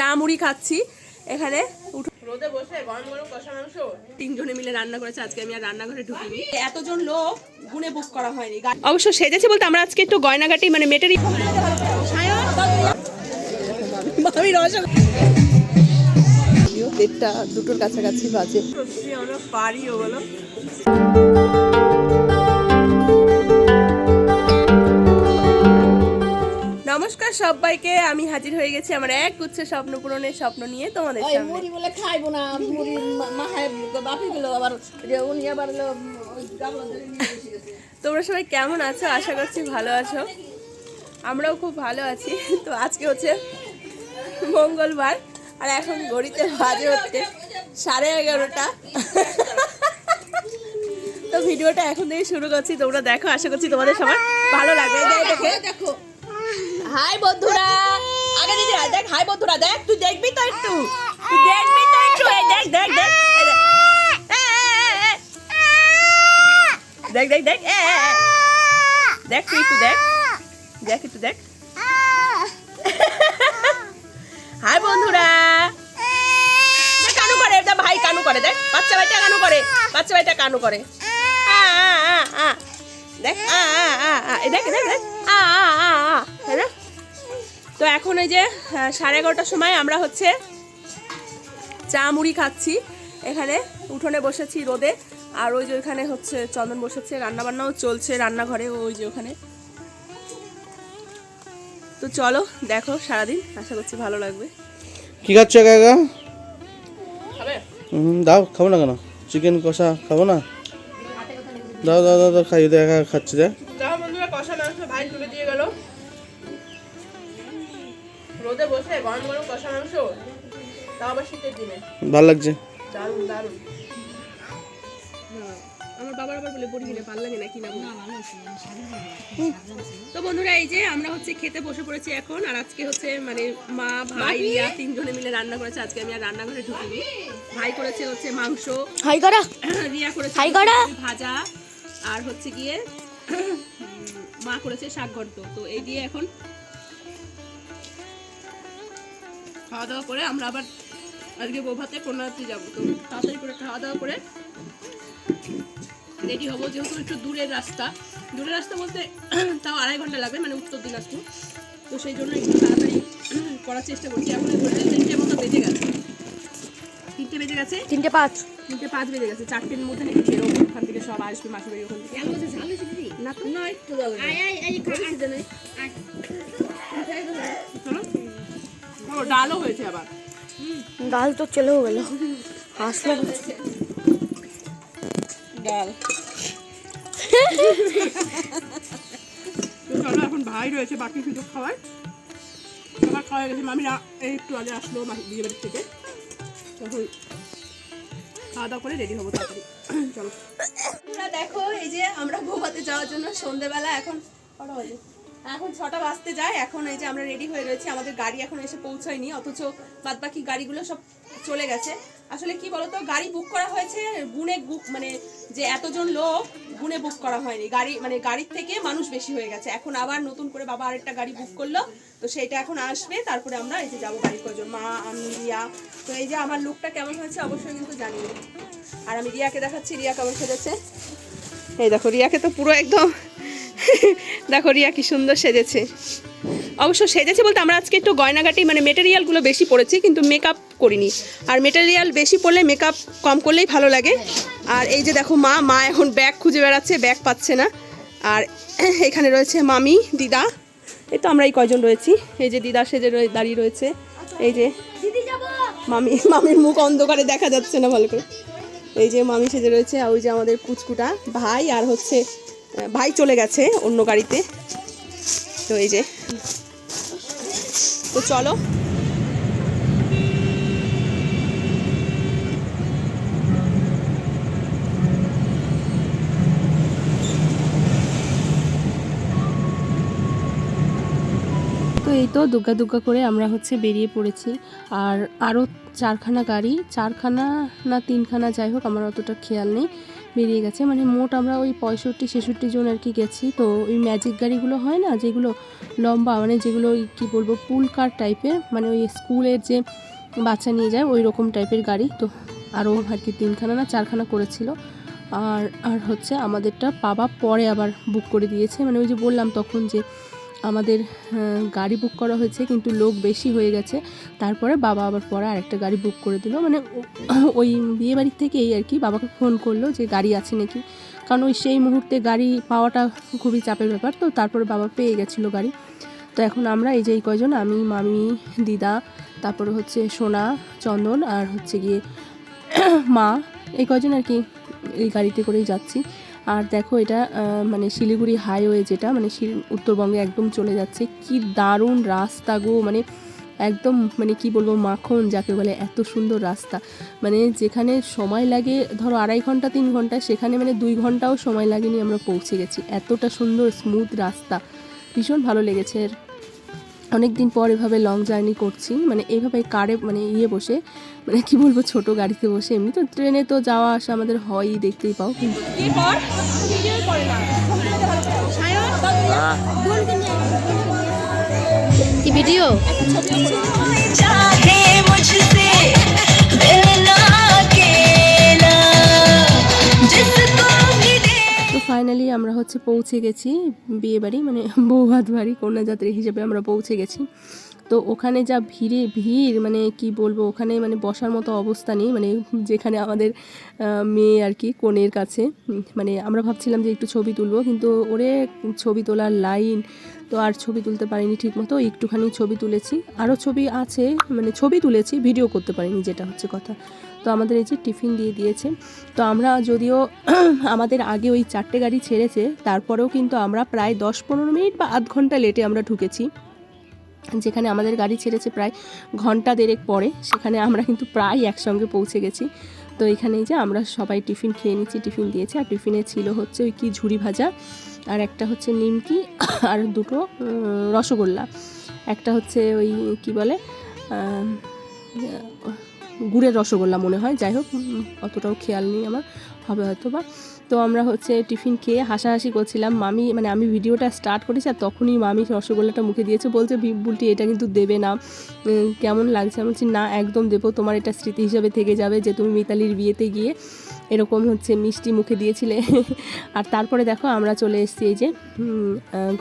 চা মুড়ি খাচ্ছি। এখানে রোদে বসে গরম গরম কষা মাংস তিনজনে মিলে রান্না করেছে আজকে আমি আর রান্নাঘরে ঢুকিনি। এতজন লোক গুনে বুক করা হয়নি। অবশ্য সেজেছে বলতে আমরা আজকে একটু মানে মেটেরি আমি রসগোল্লা দেড়টা দুটোর কাছাকাছি বাজে। আমরা পারি ওগুলো সবাইকে আমি হাজির হয়ে গেছি আমার এক গুচ্ছ স্বপ্ন পূরণের স্বপ্ন নিয়ে তোমাদের সামনে। মুড়ি বলে খাইবো না মুড়ি বাপি গেল আবার উনি আবার। তোমরা সবাই কেমন আছো? আশা করছি ভালো আছো। আমরাও খুব ভালো আছি। তো আজকে হচ্ছে মঙ্গলবার আর এখন ঘড়িতে বাজে হচ্ছে সাড়ে এগারোটা। তো ভিডিওটা এখন থেকে শুরু করছি। তোমরা দেখো আশা করছি তোমাদের সবার ভালো লাগবে। দেখো। হাই বন্ধুরা। আগে দিদি আয়, দেখ হাই বন্ধুরা দেখ তুই দেখবি তো একটু। তুই দেখবি তো একটু এই দেখ দেখ দেখ দেখ। দেখ দেখ দেখ তুই একটু দেখ। দেখ একটু দেখ। হাই বন্ধুরা। কানু করে দেখ ভাই কানু করে দেখ বাচ্চা ভাইটা কানু করে বাচ্চা ভাইটা কানু করে। দেখ দেখ দেখ দেখ। আ, আ, আ? তো এখন ওই যে সাড়ে এগারোটার সময় আমরা হচ্ছে চা মুড়ি খাচ্ছি। এখানে উঠোনে বসেছি রোদে আর ওই যে ওইখানে হচ্ছে চন্দন বসেছে রান্না বান্নাও চলছে রান্নাঘরে ওই যে ওখানে। তো চলো দেখো সারাদিন আশা করছি ভালো লাগবে। কি খাচ্ছ একা একা? খাবে? হুম, দাও খাব না কেন? চিকেন কষা খাব না? দাও দাও দাও দাও খাই দে একা একা খাচ্ছি দে যাও বন্ধুরা কষা মাংস ভাই তুলে দিয়ে গেল। রোদে বসে গরম গরম কষা মাংস তাও আবার শীতের দিনে। ভালো লাগছে। দারুণ দারুণ। আমার বাবার আবার বলে পড়ি গেলে ভালো লাগে নাকি না তো বন্ধুরা এই যে আমরা হচ্ছে খেতে বসে পড়েছি এখন আর আজকে হচ্ছে মানে মা ভাই রিয়া তিনজনে মিলে রান্না করেছে আজকে আমি আর রান্নাঘরে ঢুকিনি। ভাই করেছে হচ্ছে মাংস হাই করা। রিয়া করেছে হাই করা। ভাজা আর হচ্ছে গিয়ে মা করেছে শাক ঘন্ট। তো এই দিয়ে এখন খাওয়া দাওয়া করে আমরা আবার আজকে বৌভাতে পুনরাত্রি যাব। তো তাড়াতাড়ি করে খাওয়া দাওয়া করে রেডি হব যেহেতু একটু দূরের রাস্তা। দূরের রাস্তা বলতে তাও আড়াই ঘণ্টা লাগবে মানে উত্তর দিনাজপুর। তো সেই জন্য একটু তাড়াতাড়ি করার চেষ্টা করছি। এখন ঘড়িতে তিনটে মতো বেজে গেছে। তিনটে বেজে গেছে? তিনটে পাঁচ। তিনটে পাঁচ বেজে গেছে। চারটের মধ্যে নাকি বেরোবো ওখান থেকে সব আসবে মাসি বাড়ি ওখান থেকে। না তো ডালও হয়েছে আবার। ডাল তো চলেও গেল। হাসলো। ডাল চলো এখন ভাই রয়েছে বাকি কিছু খাবার খাবার খাওয়া গেছে। মামিরা এই একটু আগে আসলো বিয়ে বাড়ির থেকে। তখন খাওয়া দাওয়া করে রেডি হব তাড়াতাড়ি। চলো। দেখো এই যে আমরা বৌভাতে যাওয়ার জন্য সন্ধেবেলা এখন কটা বাজে? এখন ছটা বাজতে যায়, এখন এই যে আমরা রেডি হয়ে রয়েছি, আমাদের গাড়ি এখন এসে পৌঁছায়নি, অথচ বাদ বাকি গাড়িগুলো সব চলে গেছে। আসলে কি বলতো, গাড়ি বুক করা হয়েছে গুনে বুক মানে যে এতজন লোক গুনে বুক করা হয়নি। গাড়ি মানে গাড়ির থেকে মানুষ বেশি হয়ে গেছে। এখন আবার নতুন করে বাবা আরেকটা গাড়ি বুক করল, তো সেটা এখন আসবে, তারপরে আমরা এই যে যাব গাড়ির কজন মা, আমি, রিয়া। তো এই যে আমার লুকটা কেমন হয়েছে অবশ্যই কিন্তু জানি আর আমি রিয়াকে দেখাচ্ছি, রিয়া কেমন সেজেছে? এই দেখো, রিয়াকে তো পুরো একদম দেখো রিয়া, কি সুন্দর সেজেছে। অবশ্য সেজেছে বলতে আমরা আজকে একটু গয়নাগাটি মানে মেটেরিয়ালগুলো বেশি পড়েছি কিন্তু মেকআপ করিনি। আর মেটেরিয়াল বেশি পড়লে মেকআপ কম করলেই ভালো লাগে। আর এই যে দেখো মা মা এখন ব্যাগ খুঁজে বেড়াচ্ছে ব্যাগ পাচ্ছে না। আর এখানে রয়েছে মামি, দিদা। এই তো আমরা এই কয়জন রয়েছি। এই যে দিদা সেজে দাঁড়িয়ে রয়েছে। এই যে মামি, মামির মুখ অন্ধকারে দেখা যাচ্ছে না ভালো করে। এই যে মামি সেজে রয়েছে, আর ওই যে আমাদের কুচকুটা ভাই, আর হচ্ছে ভাই চলে গেছে অন্য গাড়িতে। তো এই যে, তো চলো। তো এই তো দুগ্গা দুগ্গা করে আমরা হচ্ছে বেরিয়ে পড়েছি। আর আরও চারখানা গাড়ি, চারখানা না তিনখানা যাই হোক, আমার অতটা খেয়াল নেই। বেরিয়ে গেছে। মানে মোট আমরা ওই পঁয়ষট্টি, ছেষট্টি জন আর কি গেছি। তো ওই ম্যাজিক গাড়িগুলো হয় না, যেগুলো লম্বা মানে যেগুলো ওই কী বলব পুল কার টাইপের মানে ওই স্কুলের যে বাচ্চা নিয়ে যায়, ওই রকম টাইপের গাড়ি। তো আরও আর কি তিনখানা না চারখানা করেছিল। আর আর হচ্ছে আমাদেরটা বাবা পরে আবার বুক করে দিয়েছে। মানে ওই যে বললাম তখন যে আমাদের গাড়ি বুক করা হয়েছে, কিন্তু লোক বেশি হয়ে গেছে। তারপরে বাবা আবার পরে আরেকটা গাড়ি বুক করে দিল। মানে ওই বিয়ে বাড়ির থেকেই আর কি বাবাকে ফোন করল যে গাড়ি আছে নাকি। কারণ ওই সেই মুহূর্তে গাড়ি পাওয়াটা খুবই চাপের ব্যাপার। তো তারপরে বাবা পেয়ে গেছিল গাড়ি। তো এখন আমরা এই যে এই কয়জন, আমি, মামি, দিদা, তারপরে হচ্ছে সোনা, চন্দন আর হচ্ছে গিয়ে মা, এই কয়জন আর কি এই গাড়িতে করেই যাচ্ছি। আর দেখো এটা মানে শিলিগুড়ি হাইওয়ে যেটা মানে উত্তরবঙ্গে একদম চলে যাচ্ছে। কি দারুণ রাস্তা গো মানে একদম মানে কি বলব, মাখন যাকে বলে, এত সুন্দর রাস্তা। মানে যেখানে সময় লাগে, ধরো আড়াই ঘণ্টা, তিন ঘণ্টা, সেখানে মানে দুই ঘন্টাও সময় লাগেনি আমরা পৌঁছে গেছি। এতটা সুন্দর স্মুথ রাস্তা। ভীষণ ভালো লেগেছে অনেক দিন পর এভাবে লং জার্নি করছি মানে এভাবে কারে মানে ইয়ে বসে মানে কি বলব ছোট গাড়িতে বসে। এমনি তো ট্রেনে তো যাওয়া আসা আমাদের হয়ই দেখতেই পাও। কিন্তু কি ভিডিও আমরা হচ্ছে পৌঁছে গেছি বিয়েবাড়ি মানে বৌভাত বাড়ি কন্যাযাত্রী হিসেবে আমরা পৌঁছে গেছি। তো ওখানে যা ভিড়ে, ভিড় মানে কি বলব, ওখানে মানে বসার মতো অবস্থা নেই মানে যেখানে আমাদের মেয়ে আর কি কনের কাছে মানে আমরা ভাবছিলাম যে একটু ছবি তুলবো, কিন্তু ওরে ছবি তোলার লাইন, তো আর ছবি তুলতে পারিনি ঠিক মতো একটুখানি ছবি তুলেছি। আরও ছবি আছে মানে ছবি তুলেছি, ভিডিও করতে পারিনি, যেটা হচ্ছে কথা। তো আমাদের এই যে টিফিন দিয়ে দিয়েছে, তো আমরা যদিও আমাদের আগে ওই চারটে গাড়ি ছেড়েছে, তারপরেও কিন্তু আমরা প্রায় দশ পনেরো মিনিট বা আধ ঘণ্টা লেটে আমরা ঢুকেছি। যেখানে আমাদের গাড়ি ছেড়েছে প্রায় ঘণ্টা দেড়েক পরে, সেখানে আমরা কিন্তু প্রায় একসঙ্গে পৌঁছে গেছি। তো এখানে যে আমরা সবাই টিফিন খেয়ে নিচ্ছি, টিফিন দিয়েছে। আর টিফিনে ছিল হচ্ছে ওই কি ঝুড়ি ভাজা, আর একটা হচ্ছে নিমকি, আর দুটো রসগোল্লা। একটা হচ্ছে ওই কি বলে গুড়ের রসগোল্লা মনে হয়। যাই হোক অতটাও খেয়াল নেই আমার, হবে হয়তো বা তো আমরা হচ্ছে টিফিন খেয়ে হাসাহাসি করছিলাম। মামি মানে আমি ভিডিওটা স্টার্ট করেছি আর তখনই মামি রসগোল্লাটা মুখে দিয়েছে। বলছে বুলটি এটা কিন্তু দেবে না। কেমন লাগছে? আমি বলছি, না, একদম দেবো। তোমার এটা স্মৃতি হিসাবে থেকে যাবে যে তুমি মিতালির বিয়েতে গিয়ে এরকম হচ্ছে মিষ্টি মুখে দিয়েছিলে। আর তারপরে দেখো আমরা চলে এসেছি এই যে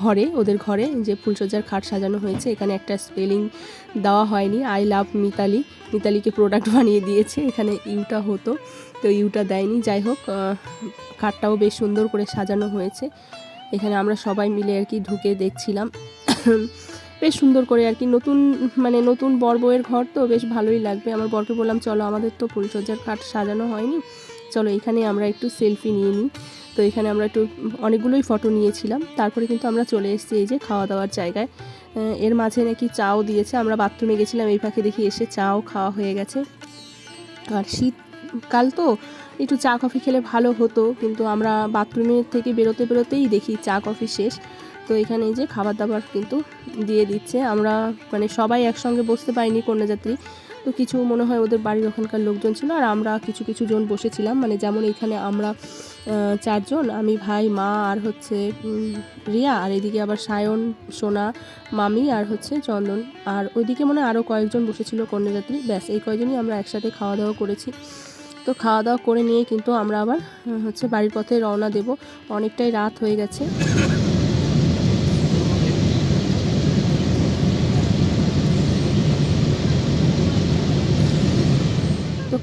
ঘরে, ওদের ঘরে, যে ফুলসজ্জার খাট সাজানো হয়েছে। এখানে একটা স্পেলিং দেওয়া হয়নি। আই লাভ মিতালি মিতালিকে প্রোডাক্ট বানিয়ে দিয়েছে। এখানে ইউটা হতো, তো ইউটা দেয়নি। যাই হোক খাটটাও বেশ সুন্দর করে সাজানো হয়েছে। এখানে আমরা সবাই মিলে আর কি ঢুকে দেখছিলাম। বেশ সুন্দর করে আর কি নতুন মানে নতুন বর বউয়ের ঘর তো বেশ ভালোই লাগবে। আমার বরকে বললাম, চলো, আমাদের তো ফুলসজ্জার খাট সাজানো হয়নি। চলো এখানে আমরা একটু সেলফি নিয়ে নিই। তো এখানে আমরা একটু অনেকগুলোই ফটো নিয়েছিলাম। তারপরে কিন্তু আমরা চলে এসেছি এই যে খাওয়া দাওয়ার জায়গায়। এর মাঝে নাকি চাও দিয়েছে। আমরা বাথরুমে গেছিলাম, এই পাখি দেখি এসে চাও খাওয়া হয়ে গেছে। আর শীতকাল তো, একটু চা কফি খেলে ভালো হতো। কিন্তু আমরা বাথরুমের থেকে বেরোতে বেরোতেই দেখি চা কফি শেষ। তো এখানে যে খাবার দাবার কিন্তু দিয়ে দিচ্ছে। আমরা মানে সবাই একসঙ্গে বসতে পারিনি কন্যাযাত্রী। তো কিছু মনে হয় ওদের বাড়ির ওখানকার লোকজন ছিল আর আমরা কিছু কিছু জন বসেছিলাম। মানে যেমন এখানে আমরা চারজন, আমি ভাই, মা আর হচ্ছে রিয়া আর এদিকে আবার সায়ন, সোনা, মামি আর হচ্ছে চন্দন। আর ওইদিকে মনে আরও কয়েকজন বসেছিল কন্যাযাত্রী ব্যাস, এই কয়েকজনই আমরা একসাথে খাওয়া দাওয়া করেছি। তো খাওয়া দাওয়া করে নিয়ে কিন্তু আমরা আবার, হচ্ছে বাড়ির পথে রওনা দেব। অনেকটাই রাত হয়ে গেছে।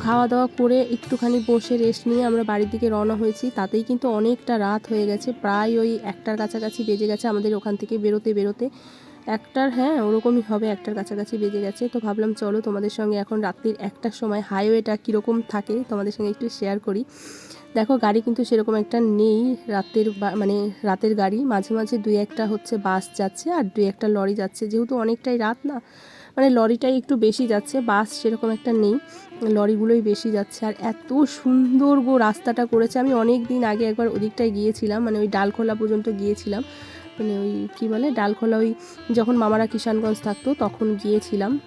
খাওয়া দাওয়া করে একটুখানি বসে রেস্ট নিয়ে আমরা বাড়ির দিকে রওনা হয়েছি। তাতেই কিন্তু অনেকটা রাত হয়ে গেছে। প্রায় ওই একটার কাছাকাছি বেজে গেছে আমাদের ওখান থেকে বেরোতে বেরোতে। একটার হ্যাঁ ওরকমই হবে, একটার কাছাকাছি বেজে গেছে। তো ভাবলাম চলো তোমাদের সঙ্গে এখন রাত্রির একটার সময় হাইওয়েটা কীরকম থাকে তোমাদের সঙ্গে একটু শেয়ার করি। দেখো, গাড়ি কিন্তু সেরকম একটা নেই। রাতের মানে রাতের গাড়ি। মাঝে মাঝে দুই একটা হচ্ছে বাস যাচ্ছে আর দুই একটা লরি যাচ্ছে। যেহেতু অনেকটাই রাত না মানে লরিটাই একটু বেশি যাচ্ছে বাস সেরকম একটা নেই। লরিগুলোই বেশি যাচ্ছে আর এত সুন্দর গো রাস্তাটা করেছে। আমি অনেক দিন আগে একবার ওদিকটায় গিয়েছিলাম মানে ওই ডালখোলা পর্যন্ত গিয়েছিলাম। মানে ওই কী বলে? ডালখোলা ওই যখন মামারা কিষানগঞ্জ থাকতো তখন গিয়েছিলাম।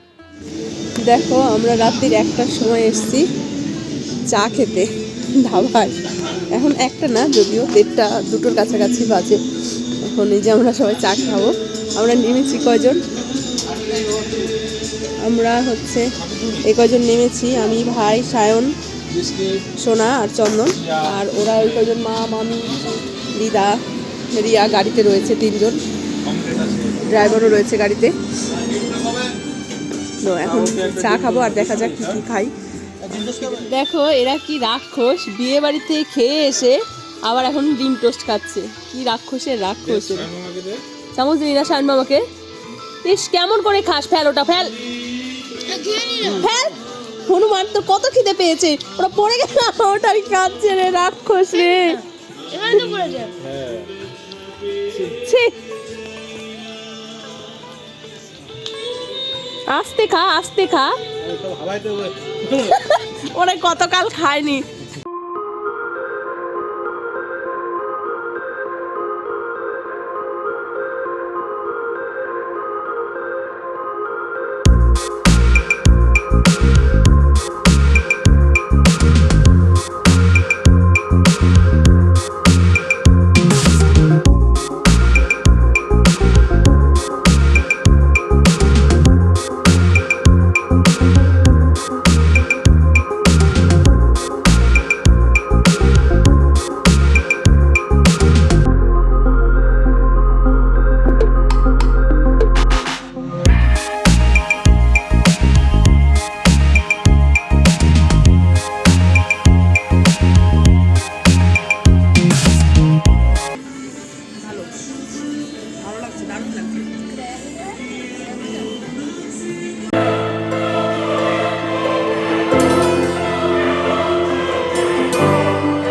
দেখো, আমরা রাত্রির একটার সময় এসেছি চা খেতে ধাবায় এখন একটা না, যদিও দেড়টা, দুটোর কাছাকাছি বাজে। এখন এই যে আমরা সবাই চা খাব। আমরা নেমেছি কয়জন? আমরা হচ্ছে এই কজন নেমেছি? আমি, ভাই, সায়ন, সোনা আর চন্দন। আর ওরা ওই কজন মা, মামি, দিদা, রিয়া গাড়িতে রয়েছে তিনজন। ড্রাইভারও রয়েছে গাড়িতে। তো এখন চা খাব আর দেখা যাক কী কী খাই। দেখো, এরা কি রাক্ষস। বিয়ে বাড়িতে খেয়ে এসে আবার এখন ডিম টোস্ট খাচ্ছে। কি রাক্ষসের রাক্ষস। চামচ দিই না শান ইস, কেমন করে খাস? ফেল ওটা, ফেল। ফেল হনুমান তোর কত খিদে পেয়েছে? ওরা পড়ে গেল ওটাই কাঁদছে রে রাক্ষস রে। আস্তে খা আস্তে খা। ওরা কতকাল খায়নি।